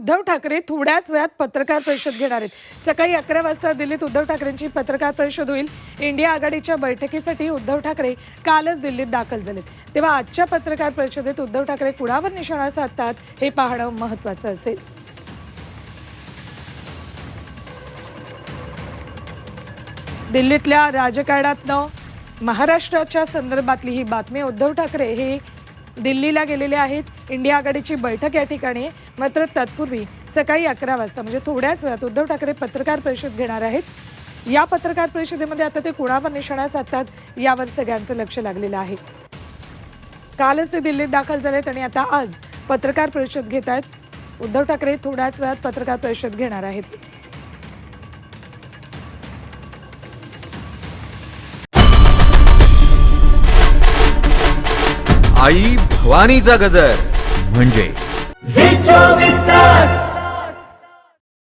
उद्धव ठाकरे थोड्याच वेळात पत्रकार परिषद घेणार आहेत. सकाळी अकरा वाजता दिल्लीत उद्धव ठाकरेंची पत्रकार परिषद होईल. इंडिया आघाडीच्या बैठकीसाठी उद्धव ठाकरे कालच दिल्लीत दाखल झालेत. तेव्हा आजच्या पत्रकार परिषदेत उद्धव ठाकरे कुणावर निशाणा साधतात हे पाहणं महत्त्वाचं असेल. दिल्लीतल्या राजकारणातनं महाराष्ट्राच्या संदर्भातली ही बातमी उद्धव ठाकरे हे दिल्लीला गेलेले आहेत. इंडिया आघाडीची बैठक या ठिकाणी. मात्र तत्पूर्वी सकाळी अकरा वाजता म्हणजे थोड्याच वेळात उद्धव ठाकरे पत्रकार परिषद घेणार आहेत. या पत्रकार परिषदेमध्ये आता ते कुणावर निशाणा साधतात यावर सगळ्यांचं लक्ष लागलेलं आहे. कालच ते दिल्लीत दाखल झालेत आणि आता आज पत्रकार परिषद घेत आहेत उद्धव ठाकरे थोड्याच वेळात पत्रकार परिषद घेणार आहेत. आई भवानीचा गजर. म्हणजे चोवीस तास.